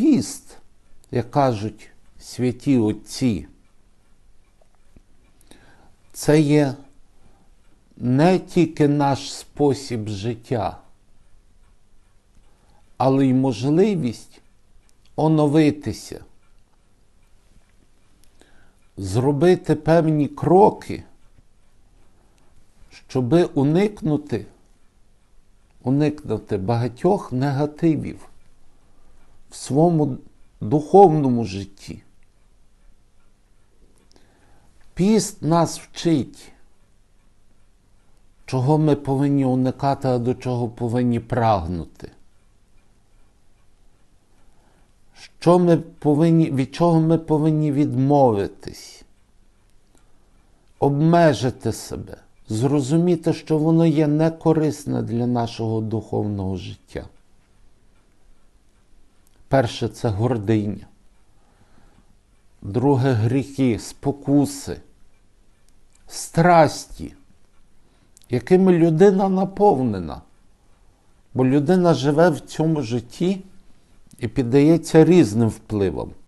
піст, як кажуть святі отці, це є не тільки наш спосіб життя, але й можливість оновитися, зробити певні кроки, щоби уникнути, уникнути багатьох негативів в своєму духовному житті. Піст нас вчить, чого ми повинні уникати, а до чого повинні прагнути. Що ми повинні, від чого ми повинні відмовитись, обмежити себе, зрозуміти, що воно є некорисне для нашого духовного життя. Перше це гординя. Друге гріхи, спокуси, страсті, якими людина наповнена. Бо людина живе в цьому житті і піддається різним впливам.